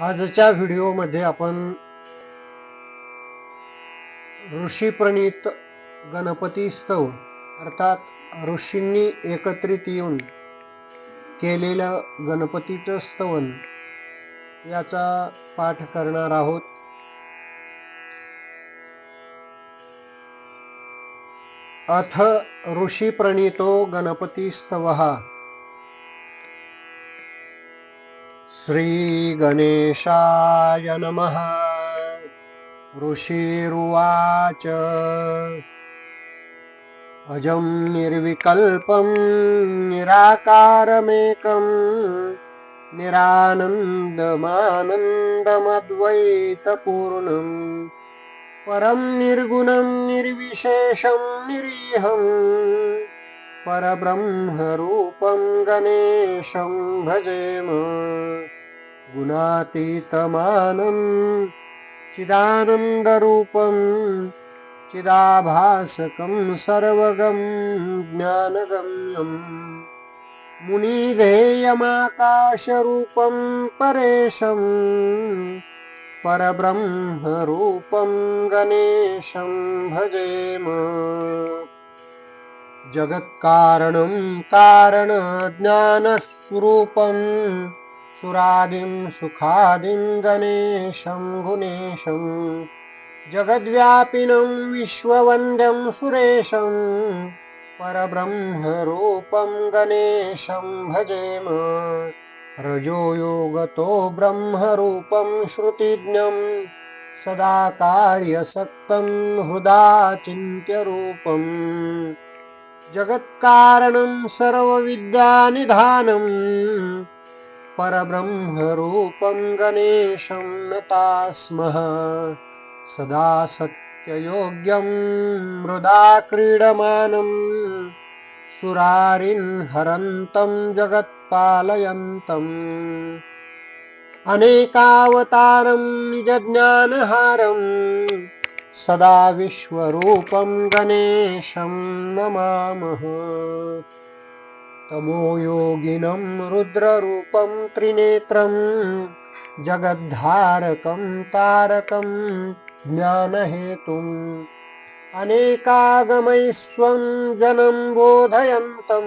आजच्या व्हिडिओमध्ये आपण ऋषीप्रणीत गणपती स्तव अर्थात ऋषींनी एकत्रित येऊन केलेलं गणपतीचं स्तवन याचा पाठ करणार आहोत. अथ ऋषीप्रणीतो गणपतीस्तवः श्रीगणेशाय नमः। ऋषिरुवाच। अजं निर्विकल्पं निराकारमेकं निरानन्दमानन्दमद्वैतपूर्णम् परं निर्गुणं निर्विशेषं निरीहं परब्रह्मरूपं गणेशं भजेम। गुणातीतमानं चिदानन्दरूपं चिदाभासकं सर्वगं ज्ञानगम्यम् मुनिधेयमाकाशरूपं परेशं परब्रह्मरूपं गणेशं भजेम जगत्कारणं कारणज्ञानस्वरूपं सुरादिं सुखादिं गणेशं गुणेशं जगद्व्यापिनं विश्ववन्द्यं सुरेशं परब्रह्मरूपं गणेशं भजेम रजोयोगतो ब्रह्मरूपं श्रुतिज्ञं सदा कार्यसक्तं हृदा चिन्त्यरूपम् जगत्कारणं सर्वविद्यानिधानं परब्रह्मरूपं गणेशं नता स्मः सदा सत्ययोग्यं मृदा क्रीडमानं सुरारिन् हरन्तं जगत्पालयन्तम् अनेकावतारं निजज्ञानहारम् सदा विश्वरूपं गणेशं नमामः। तमोयोगिनं रुद्ररूपं त्रिनेत्रं जगद्धारकं तारकं ज्ञानहेतुम्। अनेकागमैस्वं जनं बोधयन्तं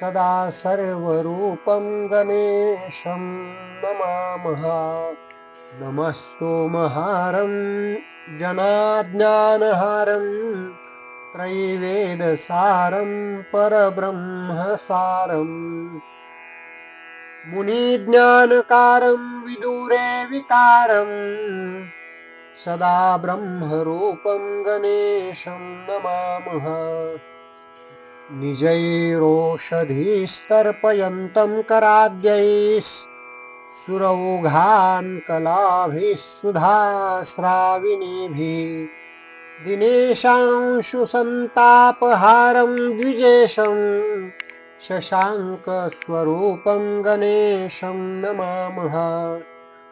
सदा सर्वरूपं गणेशं नमामः नमस्तोमहारं जनाज्ञानहारं त्रैवेदसारं परब्रह्मसारम् मुनिज्ञानकारं विदूरे विकारम् सदा ब्रह्मरूपं गणेशं नमामः। निजैरोषधीस्तर्पयन्तं कराद्यैः सुरौघान् कलाभिः सुधास्राविणीभिः दिनेशांशुसन्तापहारं द्विजेशं शशाङ्कस्वरूपं गणेशं नमामः।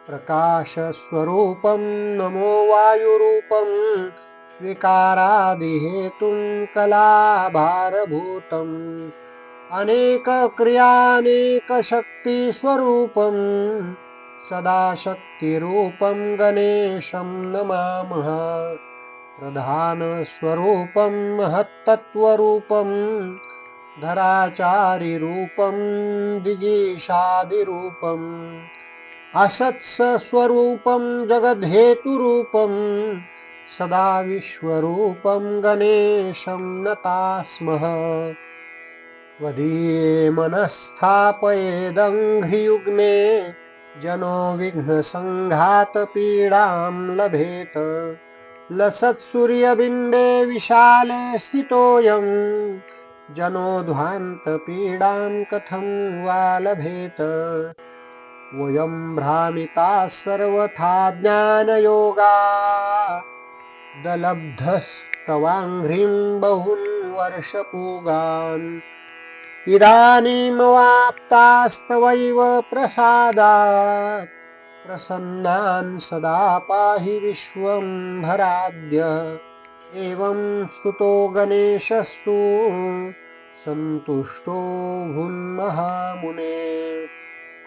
प्रकाशस्वरूपं नमो वायुरूपं विकारादिहेतुं कलाभारभूतम् अनेकक्रियानेकशक्तिस्वरूपं सदा शक्तिरूपं गणेशं नमामः। प्रधानस्वरूपं महत्तत्त्वरूपं धराचारिरूपं दिजीशादिरूपम् असत्स्वरूपं जगद्धेतुरूपं सदा विश्वरूपं गणेशं नता स्मः त्वदीये मनस्थापयेदङ्घ्रियुग्मे जनो विघ्नसङ्घातपीडां लभेत। लसत्सूर्यबिम्बे विशाले स्थितोऽयं जनो ध्वान्तपीडां कथं वा लभेत। वयं भ्रामिताः सर्वथा ज्ञानयोगा। दलब्धस्तवाङ्घ्रिं बहून् वर्षपूगान् इदानीमवाप्तास्तवैव प्रसादात् प्रसन्नान् सदा पाहि विश्वम्भराद्य एवं स्तुतो गणेशस्तु सन्तुष्टो भून्महामुने।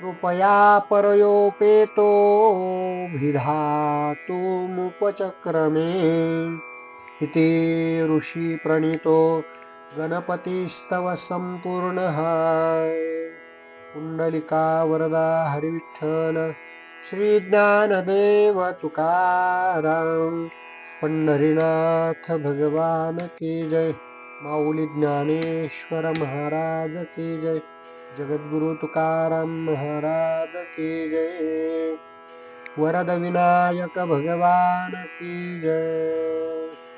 कृपया परयोपेतोऽभिधातुमुपचक्रमे इति ऋषिप्रणीतो गणपतिस्तव सम्पूर्णः कुण्डलिका वरदा हरिविठ्ठल। श्रीज्ञानदेव तुकाराम। पंढरीनाथ भगवान की जय। माऊली ज्ञानेश्वर महाराज की जय। जगद्गुरु तुकाराम महाराज की जय। वरद विनायक भगवान की जय।